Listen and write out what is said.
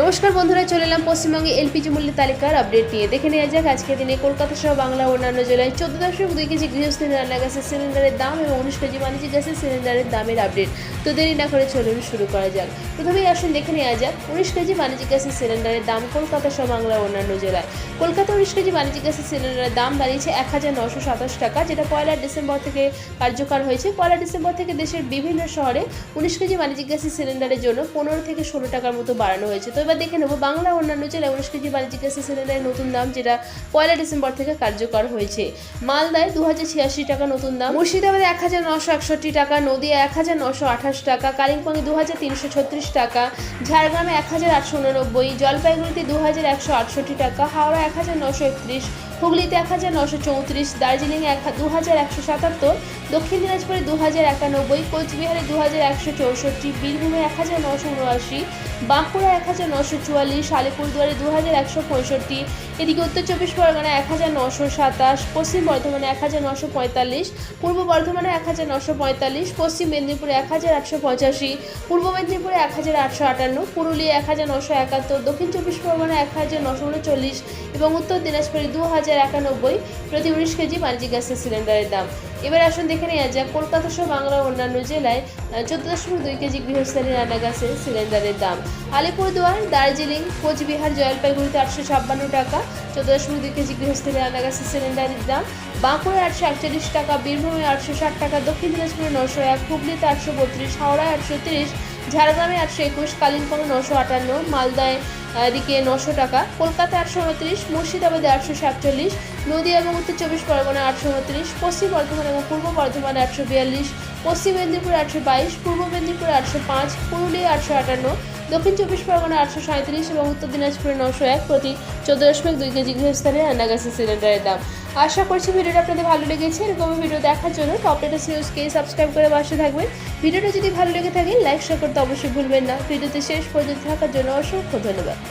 নমস্কার বন্ধুরা, চলে এলাম পশ্চিমবঙ্গে এলপিজি মূল্যের তালিকার আপডেট নিয়ে। দেখে নেওয়া যাক আজকের দিনে কলকাতা সহ বাংলা অন্যান্য জেলায় চোদ্দ দশমিক দুই কেজি গৃহস্থলী রান্না গ্যাসের সিলিন্ডারের দাম এবং উনিশ কেজি বাণিজ্যিক গ্যাসের সিলিন্ডারের দামের আপডেট তো দেরি না করে চলুন শুরু করা যাক। প্রথমেই আসুন দেখে নেওয়া যাক উনিশ কেজি বাণিজ্যিক গ্যাসের সিলিন্ডারের দাম কলকাতা সহ বাংলা অন্যান্য জেলায়। কলকাতা উনিশ কেজি বাণিজ্যিক গ্যাসের সিলিন্ডারের দাম দাঁড়িয়েছে এক হাজার নশো সাতাশ টাকা, যেটা পয়লা ডিসেম্বর থেকে কার্যকর হয়েছে। পয়লা ডিসেম্বর থেকে দেশের বিভিন্ন শহরে উনিশ কেজি বাণিজ্যিক গ্যাসের সিলিন্ডারের জন্য পনেরো থেকে ষোলো টাকার মতো বাড়ানো হয়েছে। তো এবার দেখে নেব বাংলা অন্যান্য জেলায় অনুষ্ঠিত বাণিজ্যিক সিলিন্ডারের নতুন দাম যেটা পয়লা ডিসেম্বর থেকে কার্যকর হয়েছে। মালদায় দু হাজার ছিয়াশি টাকা নতুন দাম, মুর্শিদাবাদে এক হাজার নশো একষট্টি টাকা নদিয়া এক হাজার নশো আঠাশ টাকা, কালিম্পংয়ে দু হাজার তিনশো ছত্রিশ টাকা, ঝাড়গ্রামে এক হাজার আটশো উননব্বই, জলপাইগুড়িতে দু হাজার একশো আটষট্টি টাকা হাওড়া এক হাজার নশো একত্রিশ হুগলিতে এক হাজার নশো চৌত্রিশ দার্জিলিংয়ে এক দু হাজার একশো সাতাত্তর দক্ষিণ দিনাজপুরে দু হাজার একানব্বই কোচবিহারে দু হাজার একশো চৌষট্টি বীরভূমে এক হাজার নশো উনআশি বাঁকুড়া এক হাজার নশো চুয়াল্লিশ আলিপুরদুয়ারে দু হাজার একশো পঁয়ষট্টি এদিকে উত্তর চব্বিশ পরগনা এক হাজার নশো সাতাশ পশ্চিম বর্ধমানে এক হাজার নশো পঁয়তাল্লিশ পূর্ব বর্ধমানে এক হাজার নশো পঁয়তাল্লিশ পশ্চিম মেদিনীপুরে এক হাজার আটশো পঁচাশি পূর্ব মেদিনীপুরে এক হাজার আটশো আটান্ন পুরুলিয়া এক হাজার নশো একাত্তর দক্ষিণ চব্বিশ পরগনা এক হাজার নশো উনচল্লিশ এবং উত্তর দিনাজপুরে দু হাজার একানব্বই প্রতি উনিশ কেজি বাণিজ্যিক গ্যাসের সিলিন্ডারের দাম। এবার আসুন দেখে নেওয়া যাক, কলকাতা সহ বাংলা ও অন্যান্য জেলায় চোদ্দ দশমিক দুই কেজি গৃহস্থালী রান্না গ্যাসের সিলিন্ডারের দাম। আলিপুরদুয়ার, দার্জিলিং, কোচবিহার, জলপাইগুড়িতে আটশো ছাপ্পান্ন টাকা, চোদ্দ দশমিক দুই কেজি গৃহস্থলী রান্না গ্যাসের সিলিন্ডারের দাম। বাঁকুড়ায় আটশো একচল্লিশ টাকা, বীরভূমে আটশো ষাট টাকা, দক্ষিণ দিনাজপুরে নশো এক, হুগলিতে আটশো বত্রিশ, হাওড়ায় আটশো তিরিশ, ঝাড়গ্রামে আটশো একুশ, কালিম্পংয়ে নশো আটান্ন, মালদায় দিকে নশো টাকা, কলকাতায় আটশো উনত্রিশ, মুর্শিদাবাদে আটশো সাতচল্লিশ, নদীয়া এবং উত্তর চব্বিশ পরগনা আটশো উনত্রিশ, পশ্চিম বর্ধমান এবং পূর্ব বর্ধমান আটশো বিয়াল্লিশ, পশ্চিম মেদিনীপুর আটশো বাইশ, পূর্ব মেদিনীপুর আটশো পাঁচ, পুরুলিয়া আটশো আটান্ন, দক্ষিণ চব্বিশ পরগনা আটশো সাঁত্রিশ এবং উত্তর দিনাজপুরে নশো এক প্রতি চোদ্দ দশমিক দুই কেজি গৃহস্থানে রান্না গ্যাসের সিলিন্ডারের দাম। আশা করছি ভিডিওটা আপনাদের ভালো লেগেছে। এরকম ভিডিও দেখার জন্য টপ লেটেস্ট নিউজকে সাবস্ক্রাইব করে পাশে থাকবেন। ভিডিওটা যদি ভালো লেগে থাকে লাইক শেয়ার করতে অবশ্যই ভুলবেন না। ভিডিওতে শেষ পর্যন্ত থাকার জন্য অসংখ্য ধন্যবাদ।